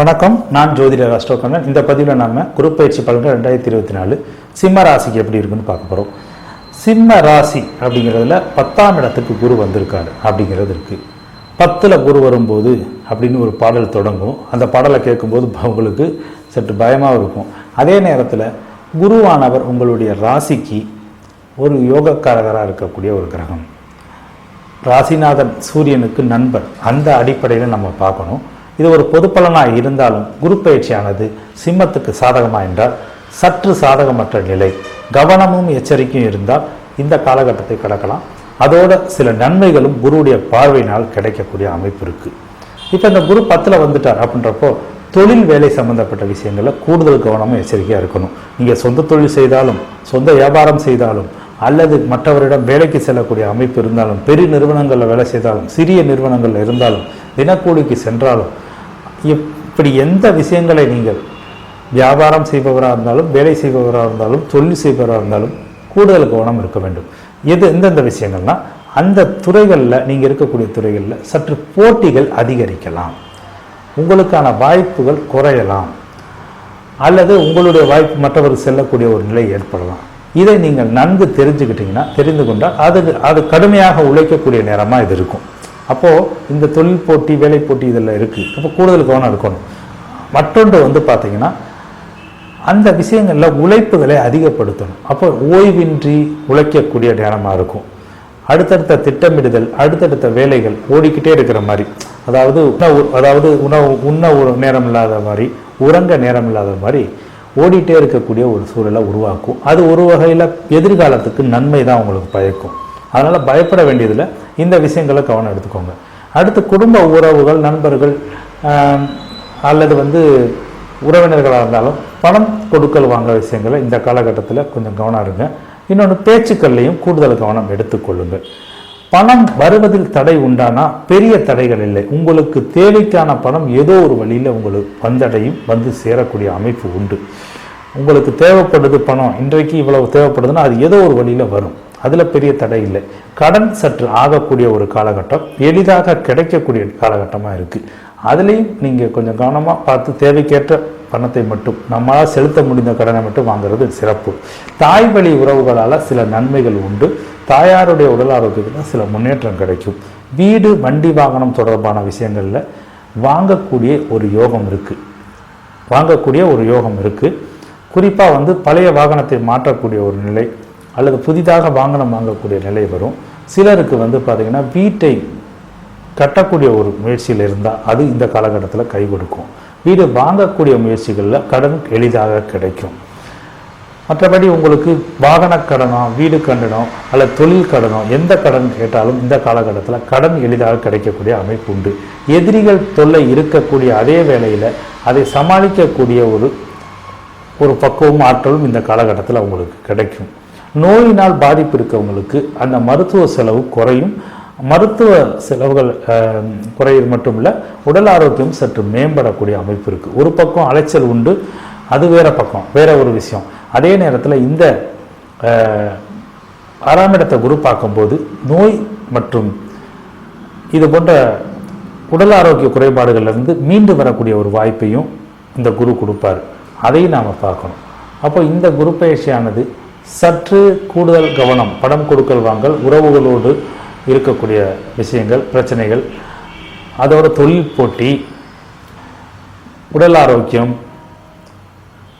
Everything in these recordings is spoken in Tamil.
வணக்கம். நான் ஜோதிடர் அஷ்டோகண்ணன் இந்த பதிவில் நாம குரு பயிற்சி பலன்கள் ரெண்டாயிரத்தி இருபத்தி நாலு சிம்ம ராசிக்கு எப்படி இருக்குன்னு பார்க்க போகிறோம் சிம்ம ராசி அப்படிங்கிறதுல பத்தாம் இடத்துக்கு குரு வந்திருக்காரு அப்படிங்கிறது இருக்குது பத்தில் குரு வரும்போது அப்படின்னு ஒரு பாடல் தொடங்கும். அந்த பாடலை கேட்கும்போது உங்களுக்கு சற்று பயமாக இருக்கும். அதே நேரத்தில் குருவானவர் உங்களுடைய ராசிக்கு ஒரு யோகக்காரகராக இருக்கக்கூடிய ஒரு கிரகம். ராசிநாதன் சூரியனுக்கு நண்பர். அந்த அடிப்படையில் நம்ம பார்க்கணும். இது ஒரு பொதுப்பலனாக இருந்தாலும் குரு பயிற்சியானது சிம்மத்துக்கு சாதகமாக என்றால் சற்று சாதகமற்ற நிலை. கவனமும் எச்சரிக்கையும் இருந்தால் இந்த காலகட்டத்தை கடக்கலாம். அதோட சில நன்மைகளும் குருவுடைய பார்வையினால் கிடைக்கக்கூடிய அமைப்பு இருக்குது இப்போ இந்த குரு பத்தில் வந்துட்டார் அப்படின்றப்போ தொழில் வேலை சம்பந்தப்பட்ட விஷயங்களில் கூடுதல் கவனமும் எச்சரிக்கையாக இருக்கணும். நீங்கள் சொந்த தொழில் செய்தாலும் சொந்த வியாபாரம் செய்தாலும் அல்லது மற்றவரிடம் வேலைக்கு செல்லக்கூடிய அமைப்பு இருந்தாலும் பெரிய நிறுவனங்களில் வேலை செய்தாலும் சிறிய நிறுவனங்களில் இருந்தாலும் தினக்கூலிக்கு சென்றாலும் இப்படி எந்த விஷயங்களை நீங்கள் வியாபாரம் செய்பவராக இருந்தாலும் வேலை செய்பவராக இருந்தாலும் தொழில் செய்பவராக இருந்தாலும் கூடுதல் கவனம் இருக்க வேண்டும். எது எந்தெந்த விஷயங்கள்னா அந்த துறைகளில் நீங்கள் இருக்கக்கூடிய துறைகளில் சற்று போட்டிகள் அதிகரிக்கலாம். உங்களுக்கான வாய்ப்புகள் குறையலாம். அல்லது உங்களுடைய வாய்ப்பு மற்றவர் செல்லக்கூடிய ஒரு நிலை ஏற்படலாம். இதை நீங்கள் நன்கு தெரிஞ்சுக்கிட்டீங்கன்னா தெரிந்து கொண்டால் அது அது கடுமையாக உழைக்கக்கூடிய நேரமாக இது இருக்கும். அப்போது இந்த தொழில் போட்டி வேலை போட்டி இதில் இருக்குது அப்போ கூடுதல் கவனம் இருக்கணும். மற்றொன்று வந்து பார்த்தீங்கன்னா அந்த விஷயங்களில் உழைப்புகளை அதிகப்படுத்தணும். அப்போ ஓய்வின்றி உழைக்கக்கூடிய நேரமாக இருக்கும். அடுத்தடுத்த திட்டமிடுதல் அடுத்தடுத்த வேலைகள் ஓடிக்கிட்டே இருக்கிற மாதிரி. அதாவது உணவு அதாவது உணவு உண்ண ஒரு நேரம் இல்லாத மாதிரி உறங்க நேரம் இல்லாத மாதிரி ஓடிட்டே இருக்கக்கூடிய ஒரு சூழலை உருவாக்கும். அது ஒரு வகையில் எதிர்காலத்துக்கு நன்மை தான் உங்களுக்கு பயக்கும். அதனால் பயப்பட வேண்டியதில் இந்த விஷயங்களை கவனம் எடுத்துக்கோங்க. அடுத்து குடும்ப உறவுகள் நண்பர்கள் அல்லது வந்து உறவினர்களாக இருந்தாலும் பணம் கொடுக்கல் வாங்க விஷயங்களை இந்த காலகட்டத்தில் கொஞ்சம் கவனம் இருங்க இன்னொன்று பேச்சுக்கள்லையும் கூடுதல் கவனம் எடுத்துக்கொள்ளுங்கள். பணம் வருவதில் தடை உண்டானா? பெரிய தடைகள் இல்லை. உங்களுக்கு தேவைக்கான பணம் ஏதோ ஒரு வழியில் உங்களுக்கு வந்தடையும் வந்து சேரக்கூடிய அமைப்பு உண்டு. உங்களுக்கு தேவைப்படுது பணம். இன்றைக்கு இவ்வளவு தேவைப்படுதுன்னா அது ஏதோ ஒரு வழியில் வரும். அதில் பெரிய தடை இல்லை. கடன் சற்று ஆகக்கூடிய ஒரு காலகட்டம் எளிதாக கிடைக்கக்கூடிய காலகட்டமாக இருக்குது அதுலேயும் நீங்கள் கொஞ்சம் கவனமாக பார்த்து தேவைக்கேற்ற பணத்தை மட்டும் நம்மளால் செலுத்த முடிந்த கடனை மட்டும் வாங்குறது சிறப்பு. தாய் வழி உறவுகளால் சில நன்மைகள் உண்டு. தாயாருடைய உடல் ஆரோக்கியத்தில் சில முன்னேற்றம் கிடைக்கும். வீடு வண்டி வாகனம் தொடர்பான விஷயங்களில் வாங்கக்கூடிய ஒரு யோகம் இருக்குது வாங்கக்கூடிய ஒரு யோகம் இருக்குது குறிப்பாக வந்து பழைய வாகனத்தை மாற்றக்கூடிய ஒரு நிலை அல்லது புதிதாக வாகனம் வாங்கக்கூடிய நிலை வரும். சிலருக்கு வந்து பார்த்திங்கன்னா வீட்டை கட்டக்கூடிய ஒரு முயற்சியில் இருந்தால் அது இந்த காலகட்டத்தில் கை கொடுக்கும். வீடு வாங்கக்கூடிய முயற்சிகளில் கடன் எளிதாக கிடைக்கும். மற்றபடி உங்களுக்கு வாகன கடனோ வீடு கடனோ அல்லது தொழில் கடனோ எந்த கடன் கேட்டாலும் இந்த காலகட்டத்தில் கடன் எளிதாக கிடைக்கக்கூடிய அமைப்பு உண்டு. எதிரிகள் தொல்லை இருக்கக்கூடிய அதே வேளையில் அதை சமாளிக்கக்கூடிய ஒரு ஒரு பக்குவம் ஆற்றலும் இந்த காலகட்டத்தில் உங்களுக்கு கிடைக்கும். நோயினால் பாதிப்பு இருக்கவங்களுக்கு அந்த மருத்துவ செலவு குறையும். மருத்துவ செலவுகள் குறையிறது மட்டும் இல்லை உடல் ஆரோக்கியம் சற்று மேம்படக்கூடிய அமைப்பு இருக்குது ஒரு பக்கம் அலைச்சல் உண்டு அது வேற பக்கம் வேற ஒரு விஷயம். அதே நேரத்தில் இந்த அஹ், ஆறாம் இடத்தை குரு பார்க்கும்போது நோய் மற்றும் இது போன்ற உடல் ஆரோக்கிய குறைபாடுகள்லேருந்து மீண்டு வரக்கூடிய ஒரு வாய்ப்பையும் இந்த குரு கொடுப்பார். அதையும் நாம் பார்க்கணும். அப்போ இந்த குரு பயிற்சியானது சற்று கூடுதல் கவனம் படம் கொடுக்கல் வாங்கல் உறவுகளோடு இருக்கக்கூடிய விஷயங்கள் பிரச்சனைகள் அதோட தொழில் போட்டி உடல் ஆரோக்கியம்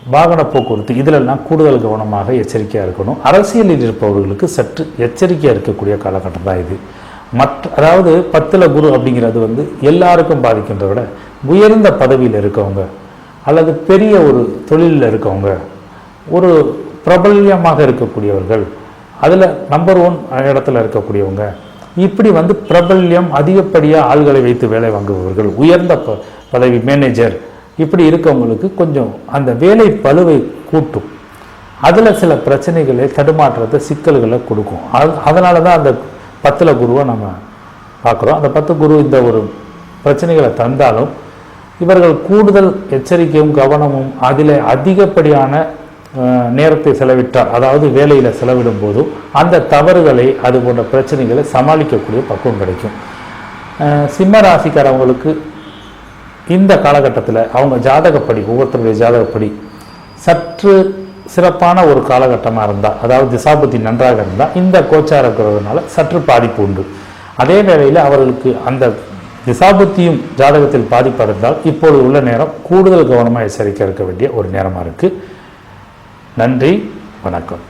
வாகன போக்குவரத்து இதிலெல்லாம் கூடுதல் கவனமாக எச்சரிக்கையாக இருக்கணும். அரசியலில் இருப்பவர்களுக்கு சற்று எச்சரிக்கையாக இருக்கக்கூடிய காலகட்டம் தான் இது. மற்ற அதாவது பத்தில் குரு அப்படிங்கிறது வந்து எல்லாருக்கும் பாதிக்கின்றத விட உயர்ந்த பதவியில் இருக்கவங்க அல்லது பெரிய ஒரு தொழிலில் இருக்கவங்க ஒரு பிரபல்யமாக இருக்கக்கூடியவர்கள். அதில் நம்பர் ஒன் இடத்துல இருக்கக்கூடியவங்க. இப்படி வந்து பிரபல்யம் அதிகப்படியாக ஆள்களை வைத்து வேலை வாங்குபவர்கள் உயர்ந்த ப பதவி மேனேஜர் இப்படி இருக்கவங்களுக்கு கொஞ்சம் அந்த வேலை பழுவை கூட்டும். அதில் சில பிரச்சனைகளை தடுமாற்றத்தை சிக்கல்களை கொடுக்கும். அது அதனால தான் அந்த பத்தில் குருவை நம்ம பார்க்குறோம். அந்த பத்து குரு இந்த ஒரு பிரச்சனைகளை தந்தாலும் இவர்கள் கூடுதல் எச்சரிக்கையும் கவனமும் அதில் அதிகப்படியான நேரத்தை செலவிட்டார். அதாவது வேலையில் செலவிடும் போதும் அந்த தவறுகளை அது போன்ற பிரச்சனைகளை சமாளிக்கக்கூடிய பக்குவம் கிடைக்கும். சிம்ம ராசிக்காரவங்களுக்கு இந்த காலகட்டத்தில் அவங்க ஜாதகப்படி ஒவ்வொருத்தருடைய ஜாதகப்படி சற்று சிறப்பான ஒரு காலகட்டமாக இருந்தால் அதாவது திசாபுத்தி நன்றாக இருந்தால் இந்த கோச்சார இருக்கிறதுனால சற்று பாதிப்பு உண்டு. அதே வேளையில் அவர்களுக்கு அந்த திசாபுத்தியும் ஜாதகத்தில் பாதிப்படைந்தால் இப்பொழுது உள்ள நேரம் கூடுதல் கவனமாக எச்சரிக்கை இருக்க வேண்டிய ஒரு நேரமாக இருக்குது நன்றி வணக்கம்.